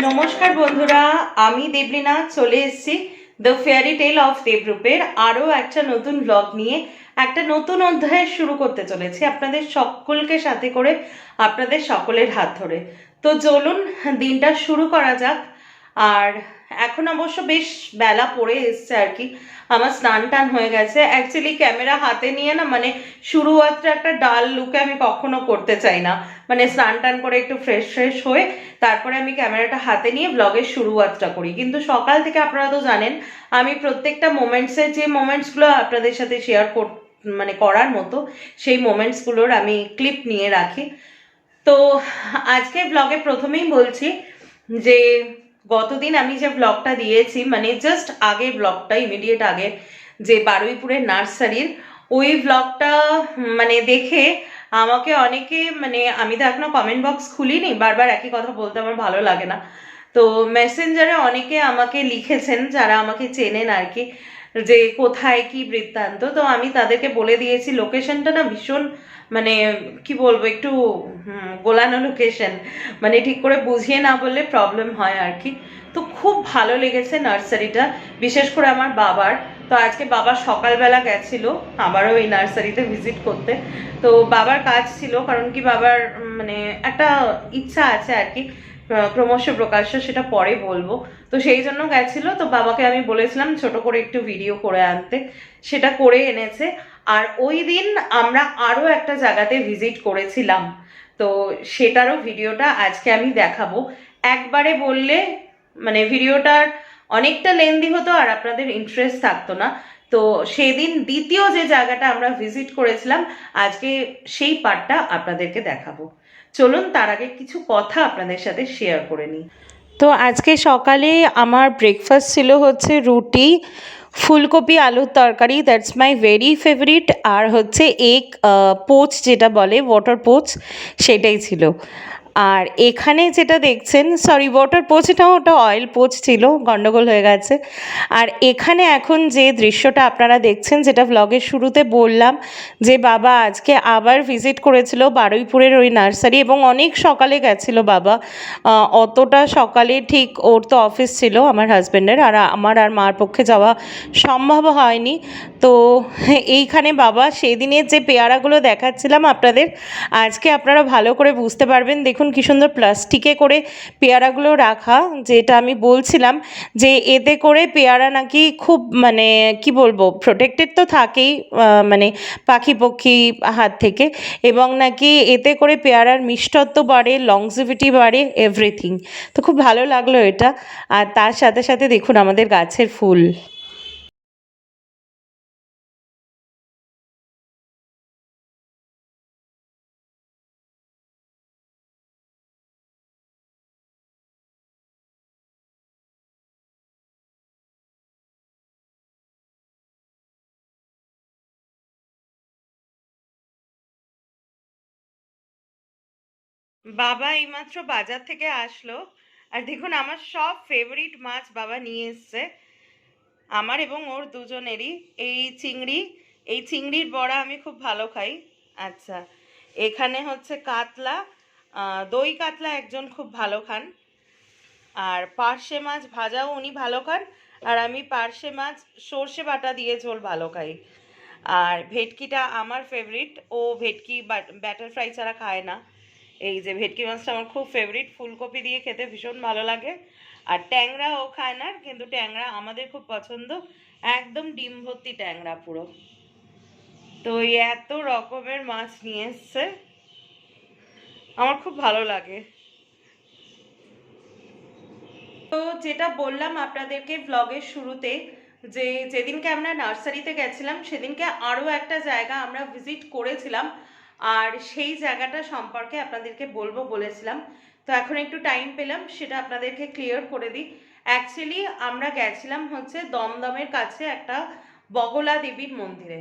নমস্কার বন্ধুরা, আমি দেবলীনা, চলে এসেছি দ্য ফেয়ারি টেল অফ দেবরূপের আরও একটা নতুন ব্লগ নিয়ে। একটা নতুন অধ্যায় শুরু করতে চলেছি আপনাদের সকলকে সাথে করে, আপনাদের সকলের হাত ধরে। তো চলুন, দিনটা শুরু করা যাক। আর এখন অবশ্য বেশ বেলা পড়ে এসছে আর কি। আমার স্নান টান হয়ে গেছে। অ্যাকচুয়ালি ক্যামেরা হাতে নিয়ে না মানে শুরুয়াতটা একটা ডাল লুকে আমি কখনো করতে চাই না। মানে স্নান টান করে একটু ফ্রেশ ফ্রেশ হয়ে তারপরে আমি ক্যামেরাটা হাতে নিয়ে ব্লগের শুরুয়াতটা করি। কিন্তু সকাল থেকে আপনারা তো জানেন, আমি প্রত্যেকটা মোমেন্টসের যে মোমেন্টসগুলো আপনাদের সাথে শেয়ার কর মানে করার মতো, সেই মোমেন্টসগুলোর আমি ক্লিপ নিয়ে রাখি। তো আজকে ব্লগে প্রথমেই বলছি যে গতদিন আমি যে ব্লগটা দিয়েছি মানে জাস্ট আগে ব্লগটা ইমিডিয়েট আগে, যে বারুইপুরের নার্সারির, ওই ব্লগটা মানে দেখে আমাকে অনেকে মানে আমি তো এখনও কমেন্ট বক্স খুলিনি, বারবার একই কথা বলতে আমার ভালো লাগে না। তো মেসেঞ্জারে অনেকে আমাকে লিখেছেন, যারা আমাকে চেনেন আর কি। যে কোথায় কি বৃত্তান্ত, তো আমি তাদেরকে বলে দিয়েছি লোকেশনটা না ভীষণ মানে কি বলব একটু গোলানো লোকেশন মানে ঠিক করে বুঝিয়ে না বললে প্রবলেম হয় আর কি। তো খুব ভালো লেগেছে নার্সারিটা, বিশেষ করে আমার বাবার। তো আজকে বাবা সকালবেলা গেছিল, আবারও এই নার্সারিতে ভিজিট করতে। তো বাবার কাজ ছিল, কারণ কি বাবার মানে একটা ইচ্ছা আছে আর কি ক্রমশ প্রকাশ্য সেটা পরে বলব। তো সেই জন্য গেছিল, তো বাবাকে আমি বলেছিলাম ছোট করে একটু ভিডিও করে আনতে। সেটা করে এনেছে। আর ওই দিন আমরা আরও একটা জায়গাতে ভিজিট করেছিলাম। তো সেটারও ভিডিওটা আজকে আমি দেখাবো। একবারে বললে মানে ভিডিওটার অনেকটা লেন্দি হতো আর আপনাদের ইন্টারেস্ট থাকতো না। তো সেদিন দ্বিতীয় যে জায়গাটা আমরা ভিজিট করেছিলাম, আজকে সেই পার্টটা আপনাদেরকে দেখাবো। চলুন তার আগে কিছু কথা আপনাদের সাথে শেয়ার করে নিই। তো আজকে সকালে আমার ব্রেকফাস্ট ছিল হচ্ছে রুটি, ফুলকপি, আলুর তরকারি দ্যাটস মাই ভেরি ফেভারিট আর হচ্ছে এক পোচ যেটা বলে ওয়াটার পোচ সেটাই ছিল। আর এখানে যেটা দেখছেন সরি ওয়াটার পোচ না ওটা অয়েল পোচ ছিল, গন্ডগোল হয়ে গেছে। আর এখানে এখন যে দৃশ্যটা আপনারা দেখছেন, যেটা ভ্লগের শুরুতে বললাম, যে বাবা আজকে আবার ভিজিট করেছিল বারুইপুরের ওই নার্সারি এবং অনেক সকালে গেছিল বাবা। অতটা সকালে ঠিক ওর তো অফিস ছিল, আমার হাজব্যান্ডের আর আমার আর মার পক্ষে যাওয়া সম্ভব হয়নি। তো এইখানে বাবা সেদিনের যে পেয়ারাগুলো দেখাচ্ছিলাম আপনাদের, আজকে আপনারা ভালো করে বুঝতে পারবেন। দেখুন কি সুন্দর প্লাস্টিকে করে পেয়ারাগুলো রাখা, যেটা আমি বলছিলাম যে এতে করে পেয়ারা নাকি খুব মানে কি বলব প্রোটেক্টেড তো থাকেই মানে পাখি পক্ষী হাত থেকে এবং নাকি এতে করে পেয়ারার মিষ্টত্ব বাড়ে লংজিভিটি বাড়ে এভরিথিং তো খুব ভালো লাগল এটা। আর তার সাথে সাথে দেখুন আমাদের গাছের ফুল। বাবা এইমাত্র বাজার থেকে আসলো। আর দেখুন, আমার সব ফেভারিট মাছ বাবা নিয়ে এসছে। আমার এবং ওর দুজনেরই। এই চিংড়ি, এই চিংড়ির বড়া আমি খুব ভালো খাই। আচ্ছা এখানে হচ্ছে কাতলা। দই কাতলা একজন খুব ভালো খান। আর পার্শে মাছ ভাজাও উনি ভালো খান। আর আমি পার্শে মাছ সর্ষে বাটা দিয়ে ঝোল ভালো খাই। আর ভেটকিটা আমার ফেভারিট ও ভেটকি ব্যাটার ফ্রাই ছাড়া খায় না। এই যে ভেটকি মাছটা আমার খুব ফেভারিট ফুলকপি দিয়ে খেতে ভীষণ ভালো লাগে। আর ট্যাংরা ও খায় না, কিন্তু ট্যাংরা আমাদের খুব পছন্দ। একদম ডিম ভর্তি ট্যাংরা পুরো। তো এত রকমের মাছ নিয়ে এসছে। আমার খুব ভালো লাগে। তো যেটা বললাম আপনাদেরকে ব্লগের শুরুতে, যে যেদিনকে আমরা নার্সারিতে গেছিলাম, সেদিনকে আরও একটা জায়গা আমরা ভিজিট করেছিলাম। আর সেই জায়গাটা সম্পর্কে আপনাদেরকে বলব বলেছিলাম। তো এখন একটু টাইম পেলাম, সেটা আপনাদেরকে ক্লিয়ার করে দিই। অ্যাকচুয়ালি আমরা গেছিলাম হচ্ছে দমদমের কাছে একটা বগলা দেবীর মন্দিরে।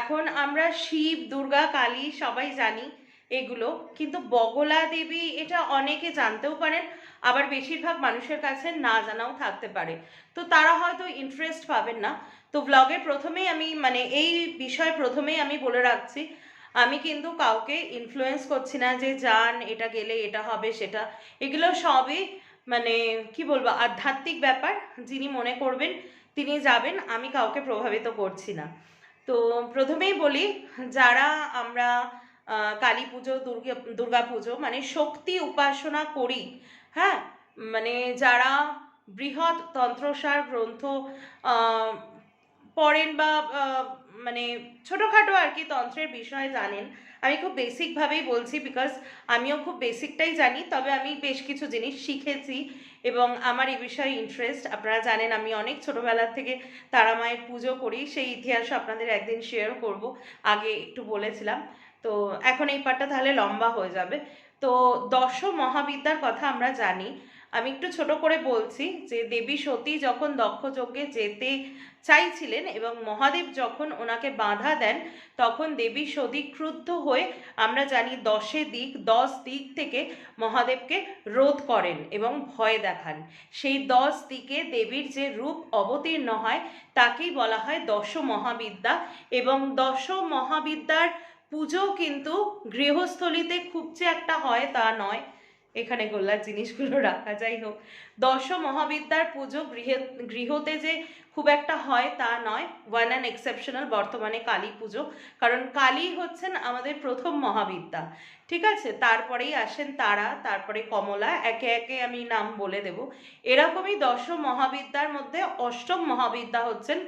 এখন আমরা শিব, দুর্গা, কালী সবাই জানি এগুলো, কিন্তু বগলা দেবী এটা অনেকে জানতেও পারেন, আবার বেশিরভাগ মানুষের কাছে না জানাও থাকতে পারে। তো তারা হয়তো ইন্টারেস্ট পাবেন না। তো ব্লগের প্রথমেই আমি মানে এই বিষয় প্রথমেই আমি বলে রাখছি আমি কিন্তু কাউকে ইনফ্লুয়েন্স করছি না যে যান এটা গেলে এটা হবে, সেটা। এগুলো সবই মানে কি বলব, আধ্যাত্মিক ব্যাপার। যিনি মনে করবেন, তিনি যাবেন। আমি কাউকে প্রভাবিত করছি না। তো প্রথমেই বলি, যারা আমরা কালী পুজো, দুর্গা দুর্গা পুজো মানে শক্তি উপাসনা করি হ্যাঁ? মানে যারা বৃহৎ তন্ত্রসার গ্রন্থ পড়েন বা মানে ছোটোখাটো আর কি তন্ত্রের বিষয়ে জানেন। আমি খুব বেসিকভাবেই বলছি বিকজ আমিও খুব বেসিকটাই জানি, তবে আমি বেশ কিছু জিনিস শিখেছি এবং আমার এই বিষয়ে ইন্টারেস্ট আপনারা জানেন আমি অনেক ছোটোবেলার থেকে তারা মায়ের পুজো করি, সেই ইতিহাস আপনাদের একদিন শেয়ার করব, আগে একটু বলেছিলাম। তো এখন এই পার্টটা তাহলে লম্বা হয়ে যাবে। তো দশ মহাবিদ্যার কথা আমরা জানি আমি একটু ছোট করে বলছি যে দেবী সতী যখন দক্ষযজ্ঞে যেতে চাইছিলেন এবং মহাদেব যখন ওনাকে বাধা দেন, তখন দেবী সতী ক্রুদ্ধ হয়ে আমরা জানি দশে দিক, দশ দিক থেকে মহাদেবকে রোধ করেন এবং ভয় দেখান। সেই দশ দিকে দেবীর যে রূপ অবতীর্ণ হয়, তাকেই বলা হয় দশ মহাবিদ্যা এবং দশ মহাবিদ্যার পুজো কিন্তু গৃহস্থলিতে খুব যে একটা হয় তা নয়। এখানে গোল্লার জিনিসগুলো রাখা, যাই হোক। দশ মহাবিদ্যার পুজো গৃহে, গৃহতে যে খুব একটা হয় তা নয় ওয়ান অ্যান্ড এক্সেপশনাল বর্তমানে কালী পুজো, কারণ কালী হচ্ছেন আমাদের প্রথম মহাবিদ্যা। ঠিক আছে? তারপরেই আসেন তারা, তারপরে কমলা, একে একে আমি নাম বলে দেব। এরকমই দশ মহাবিদ্যার মধ্যে অষ্টম মহাবিদ্যা হচ্ছেন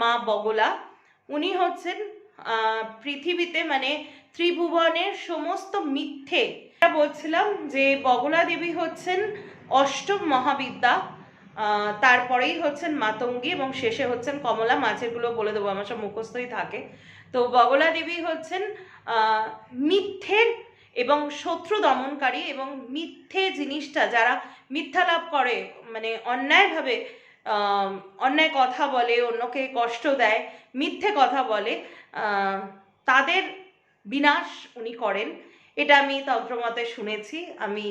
মা বগলা। উনি হচ্ছেন পৃথিবীতে মানে ত্রিভুবনের সমস্ত মিথ্যে বলছিলাম যে বগলা দেবী হচ্ছেন অষ্টম মহাবিদ্যা তারপরেই হচ্ছেন মাতঙ্গী এবং শেষে হচ্ছেন কমলা, মাঝেরগুলো বলে দেবো, আমার সব মুখস্থই থাকে। তো বগলা দেবী হচ্ছেন মিথ্যের এবং শত্রু দমনকারী এবং মিথ্যে জিনিসটা যারা মিথ্যা লাভ করে মানে অন্যায়ভাবে অন্যায় কথা বলে, অন্যকে কষ্ট দেয়, মিথ্যে কথা বলে তাদের বিনাশ উনি করেন। এটা আমি তন্ত্রমতে শুনেছি, আমি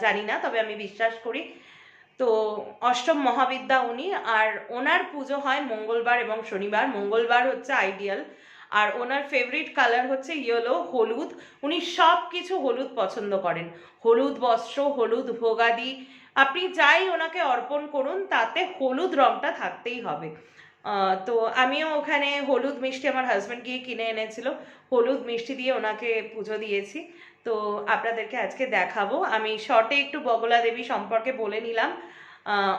জানি না, তবে আমি বিশ্বাস করি। তো অষ্টম মহাবিদ্যা উনি, আর ওনার পুজো হয় মঙ্গলবার এবং শনিবার। মঙ্গলবার হচ্ছে আইডিয়াল আর ওনার ফেভারিট কালার হচ্ছে ইয়েলো হলুদ। উনি সব কিছু হলুদ পছন্দ করেন। হলুদ বস্ত্র, হলুদ ভোগাদি। আপনি যাই ওনাকে অর্পণ করুন, তাতে হলুদ রংটা থাকতেই হবে। তো আমিও ওখানে হলুদ মিষ্টি আমার হাজব্যান্ড গিয়ে কিনে এনেছিল। হলুদ মিষ্টি দিয়ে ওনাকে পুজো দিয়েছি। তো আপনাদেরকে আজকে দেখাবো। আমি শর্টে একটু বগলা দেবী সম্পর্কে বলে নিলাম।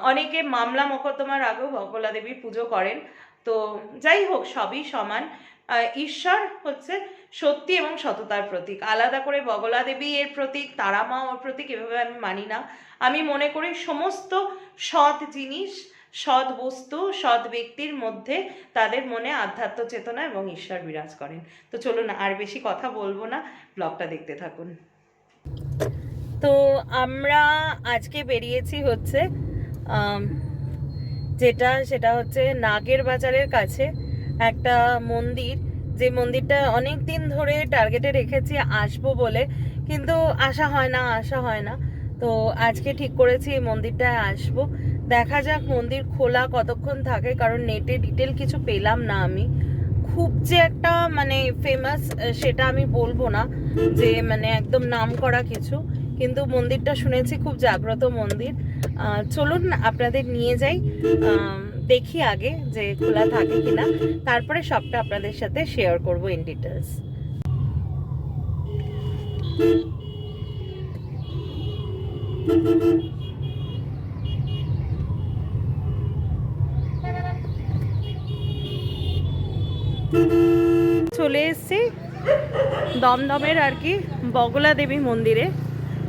অনেকে মামলা মোকদ্দমার আগেও বগলা দেবীর পুজো করেন। তো যাই হোক, সবই সমান। ঈশ্বর হচ্ছে সত্যি এবং সততার প্রতীক। আলাদা করে বগলা দেবী এর প্রতীক, তারা মা ওর প্রতীক, এভাবে আমি মানি না। আমি মনে করি সমস্ত সৎ জিনিস সৎ বস্তু সৎ ব্যক্তির মধ্যে তাদের মনে আধ্যাত্ম চেতনা এবং ঈশ্বর বিরাজ করেন। তো চলুন আর বেশি কথা বলব না, ব্লগটা দেখতে থাকুন। তো আমরা আজকে বেরিয়েছি হচ্ছে যেটা, সেটা হচ্ছে নাগের বাজারের কাছে একটা মন্দির। যে মন্দিরটা অনেক দিন ধরে টার্গেটে রেখেছি আসব বলে, কিন্তু আসা হয় না, আসা হয় না। তো আজকে ঠিক করেছি এই মন্দিরটায় আসব। দেখা যাক মন্দির খোলা কতক্ষণ থাকে, কারণ নেটে ডিটেল কিছু পেলাম না আমি। খুব যে একটা মানে ফেমাস সেটা আমি বলব না, যে মানে একদম নাম করা কিছু। কিন্তু মন্দিরটা শুনেছি খুব জাগ্রত মন্দির। চলুন আপনাদের নিয়ে যাই দেখি আগে যে খোলা থাকে কিনা। তারপরে সবটা আপনাদের সাথে শেয়ার করব ইন ডিটেলস চলে এসছি দমদমের আর কি বগলা দেবী মন্দিরে।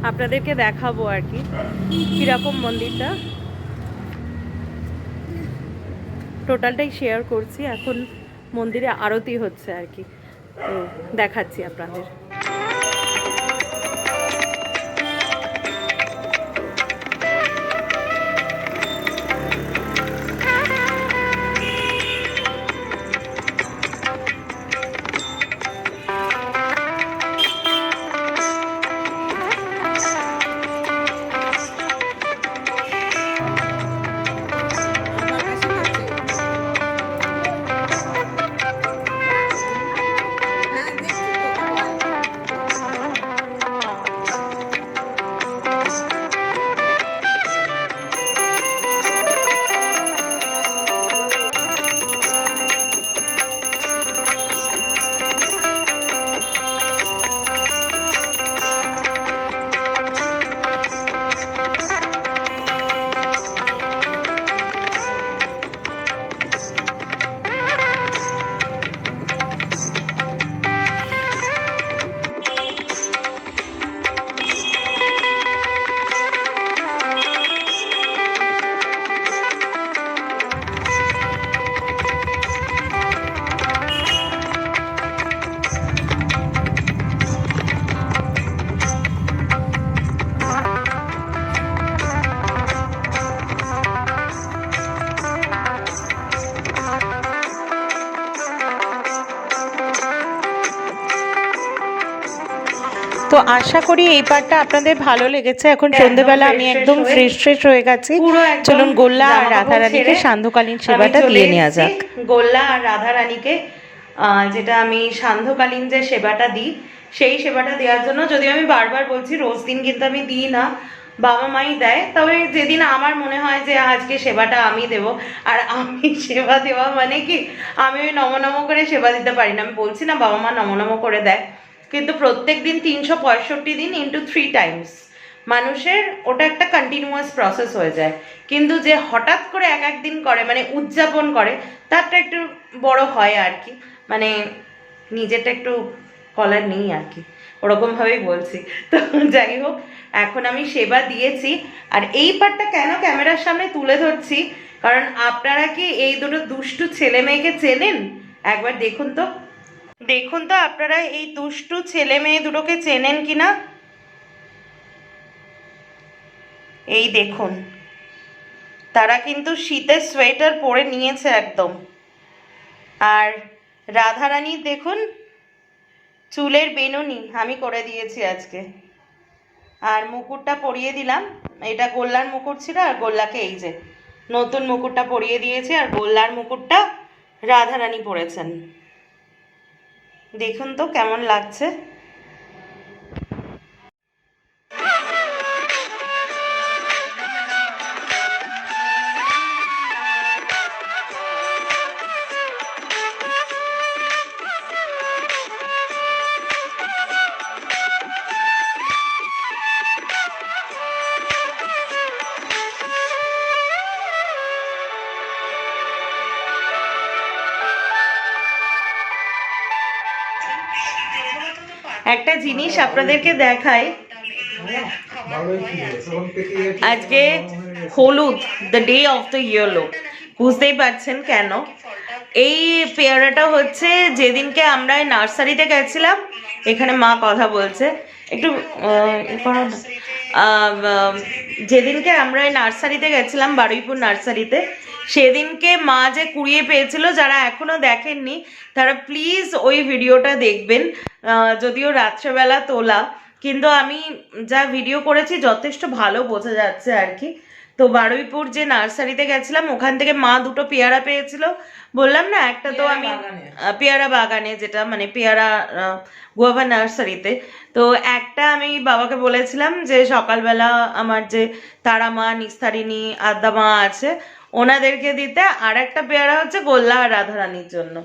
আপনাদেরকে দেখাবো আর কি কীরকম মন্দিরটা। টোটালটাই শেয়ার করছি, এখন মন্দিরে আরতি হচ্ছে আর কি। দেখাচ্ছি আপনাদের। তো আশা করি এই পার্টটা আপনাদের ভালো লেগেছে। এখন সন্ধেবেলা আমি একদম ফ্রেশ ফ্রেশ হয়ে গেছি। চলুন গোল্লা আর জামাকাপড় রাধারানীকে সান্ধ্যকালীন সেবাটা দিয়ে নেওয়া যাক। গোল্লা আর রাধা রানীকে যেটা আমি সান্ধ্যকালীন যে সেবাটা দিই সেই সেবাটা দেওয়ার জন্য যদিও আমি বারবার বলছি রোজ দিন কিন্তু আমি দিই না বাবা মাই দেয়। তবে যেদিন আমার মনে হয় যে আজকে সেবাটা আমি দেব আর আমি সেবা দেওয়া মানে কি আমি ওই নম নম করে সেবা দিতে পারি না। আমি বলছি না বাবা মা নম নম করে দেয়। কিন্তু প্রত্যেক দিন তিনশো পঁয়ষট্টি দিন ইন্টু থ্রি টাইমস মানুষের, ওটা একটা কন্টিনিউয়াস প্রসেস হয়ে যায়। কিন্তু যে হঠাৎ করে এক এক দিন করে মানে উদযাপন করে, তারটা একটু বড় হয় আর কি। মানে নিজেরটা একটু কলার নেই আর কি। ওরকমভাবেই বলছি। তো যাই হোক, এখন আমি সেবা দিয়েছি। আর এই পার্টটা কেন ক্যামেরার সামনে তুলে ধরছি? কারণ আপনারা কি এই দুটো দুষ্টু ছেলে মেয়েকে চেনেন? একবার দেখুন তো। দেখুন তো, আপনারা এই দুষ্টু ছেলে মেয়ে দুটোকে চেনেন কি না? এই দেখুন, তারা কিন্তু শীতের সোয়েটার পরে নিয়েছে একদম। আর রাধারানী, দেখুন, চুলের বেনুনি আমি করে দিয়েছি আজকে। আর মুকুটটা পরিয়ে দিলাম। এটা গোল্লার মুকুট ছিল আর গোল্লাকে এই যে, নতুন মুকুটটা পরিয়ে দিয়েছি আর গোল্লার মুকুটটা রাধারানী পরেছেন। দেখুন তো কেমন লাগছে। একটা জিনিস আপনাদেরকে দেখাই। আজকে হলুদ the day of the yellow বুঝতেই পারছেন কেন? এই পেয়ারাটা হচ্ছে যেদিনকে আমরা নার্সারিতে গেছিলাম, এখানে মা কথা বলছে। একটু যেদিনকে আমরা নার্সারিতে গেছিলাম, বারুইপুর নার্সারিতে সেদিনকে মা যে কুড়িয়ে পেয়েছিল যারা এখনও দেখেননি তারা প্লিজ ওই ভিডিওটা দেখবেন। যদিও রাত্রেবেলা তোলা কিন্তু আমি যা ভিডিও করেছি যথেষ্ট ভালো বোঝা যাচ্ছে আর কি। তো বারুইপুর যে নার্সারিতে গেছিলাম ওখান থেকে মা দুটো পেয়ারা পেয়েছিল। বললাম না একটা তো আমি পেয়ারা বাগানে যেটা মানে পেয়ারা গোয়াভা নার্সারিতে। তো একটা আমি বাবাকে বলেছিলাম যে সকালবেলা আমার যে তারা মা নিস্তারিণী আদ্যা মা আছে ওনাদেরকে দিতে আর একটা পেয়ারা হচ্ছে গোল্লা আর রাধারানীর জন্য।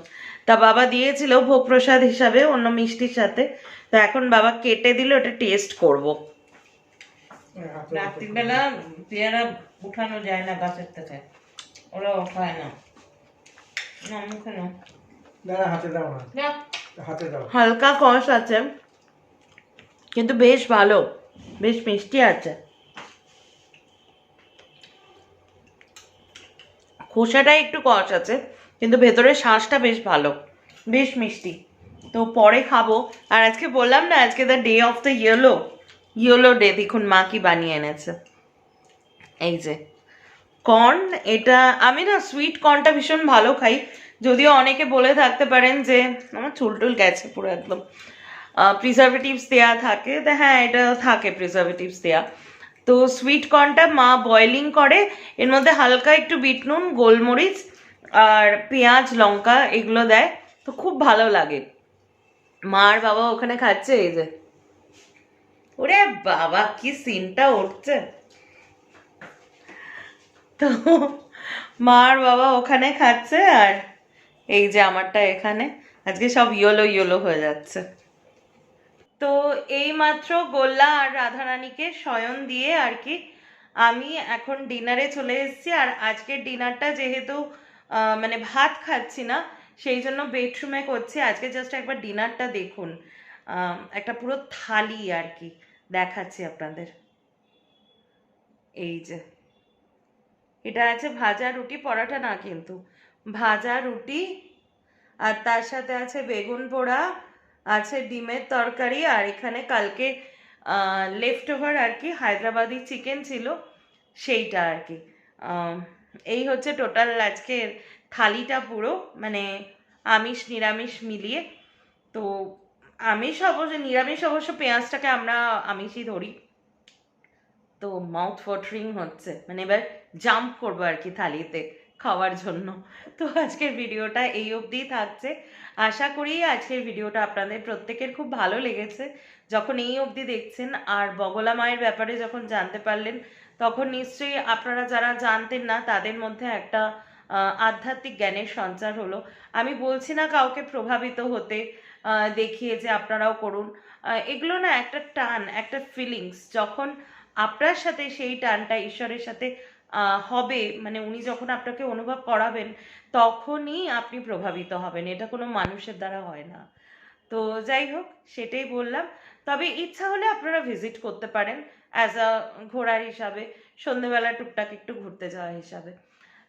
তা বাবা দিয়েছিল ভোগ প্রসাদ হিসাবে অন্য মিষ্টির সাথে। তো এখন বাবা কেটে দিল ওটা টেস্ট করব। রাত্রিবেলা পেয়ারা উঠানো যায় না গাছের থেকে ওরা ওঠায় না। না মুখে না। হাতে দাও না। হাতে দাও। হালকা কষ আছে কিন্তু বেশ ভালো বেশ মিষ্টি আছে। খোসাটা একটু কষ আছে, কিন্তু ভেতরের শ্বাসটা বেশ ভালো, বেশ মিষ্টি। তো পরে খাব। আর আজকে বললাম না, আজকে the day of the yellow yellow day দেখুন মা কি বানিয়ে এনেছে। এই যে কর্ন এটা আমি না সুইট কর্নটা ভীষণ ভালো খাই। যদিও অনেকে বলে থাকতে পারেন যে, আমার চুল টুল গেছে পুরো একদম। প্রিজার্ভেটিভস দেওয়া থাকে হ্যাঁ এটা থাকে প্রিজার্ভেটিভস দেওয়া তো সুইট কর্নটা মা বয়েলিং করে, এর মধ্যে হালকা একটু বিট নুন, গোলমরিচ আর পেঁয়াজ, লঙ্কা এগুলো দেয়। তো খুব ভালো লাগে। মা আর বাবা ওখানে খাচ্ছে এই যে। ওরে বাবা, কি সিনটা উঠছে। তো মার বাবা ওখানে খাচ্ছে আর এই যে আমারটা এখানে। আজকে সব ইয়েলো ইয়েলো হয়ে যাচ্ছে। তো এই মাত্র গোল্লা আর রাধারানীকে শয়ন দিয়ে আর কি আমি এখন ডিনারে চলে এসেছি। আর আজকের ডিনারটা যেহেতু মানে ভাত খাচ্ছি না, সেই জন্য বেডরুমে করছি। আজকে জাস্ট একবার ডিনারটা দেখুন। একটা পুরো থালি আর কি দেখাচ্ছি আপনাদের। এই যে, এটা আছে ভাজা রুটি, পরোটা না কিন্তু, ভাজা রুটি আর তার সাথে আছে বেগুন পোড়া আছে ডিমের তরকারি, আর এখানে কালকে লেফট ওভার আর কি হায়দ্রাবাদি চিকেন ছিল, সেইটা আর কি। এই হচ্ছে টোটাল আজকের থালিটা পুরো মানে আমিষ, নিরামিষ মিলিয়ে। তো আমিষ অবশ্য, নিরামিষ অবশ্য পেঁয়াজটাকে আমরা আমিষই ধরি। তো মাউথ ওয়াটারিং হচ্ছে। মানে এবার জাম্প করব আর কি থালিতে। খাওয়ার জন্য। তো আজকের ভিডিওটা এই অবধিই থাকছে। আশা করি আজকের ভিডিওটা আপনাদের প্রত্যেকের খুব ভালো লেগেছে। যখন এই অবধি দেখছেন আর বগলা মায়ের ব্যাপারে যখন জানতে পারলেন, তখন নিশ্চয়ই আপনারা যারা জানতেন না, তাদের মধ্যে একটা আধ্যাত্মিক জ্ঞানের সঞ্চার হলো। আমি বলছি না কাউকে প্রভাবিত হতে দেখিয়ে যে আপনারাও করুন। এগুলো না একটা টান, একটা ফিলিংস যখন আপনার সাথে সেই টানটা, ঈশ্বরের সাথে হবে মানে উনি যখন আপনাকে অনুভব করাবেন, তখনই আপনি প্রভাবিত হবেন। এটা কোনো মানুষের দ্বারা হয় না। তো যাই হোক, সেটাই বললাম। তবে ইচ্ছা হলে আপনারা ভিজিট করতে পারেন অ্যাজ আ ঘোরার হিসাবে। সন্ধেবেলা টুকটাক একটু ঘুরতে যাওয়া হিসাবে।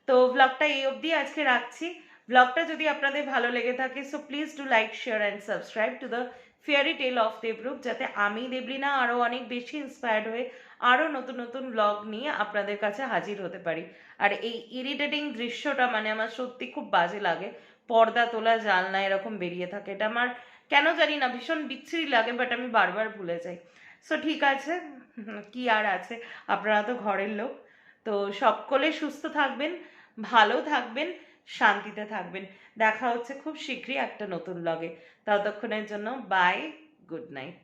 তো ব্লগটা এই অবধি আজকে রাখছি। ব্লগটা যদি আপনাদের ভালো লেগে থাকে so please do like share and subscribe to the fairy tale of Debrup যাতে আমি, দেবলিনা আরও অনেক বেশি ইন্সপায়ার্ড হয়ে আরও নতুন নতুন ব্লগ নিয়ে আপনাদের কাছে হাজির হতে পারি। আর এই ইরিটেটিং দৃশ্যটা মানে আমার সত্যি খুব বাজে লাগে। পর্দা তোলা জালনা এরকম বেরিয়ে থাকে। এটা আমার কেন জানি না, ভীষণ বিচ্ছিরি লাগে বাট আমি বারবার ভুলে যাই। সো ঠিক আছে, কি আর আছে? আপনারা তো ঘরের লোক। তো সকলে সুস্থ থাকবেন, ভালো থাকবেন। শান্তিতে থাকবেন। দেখা হচ্ছে খুব শীঘ্রই একটা নতুন ব্লগে ততক্ষণের জন্য বাই গুড নাইট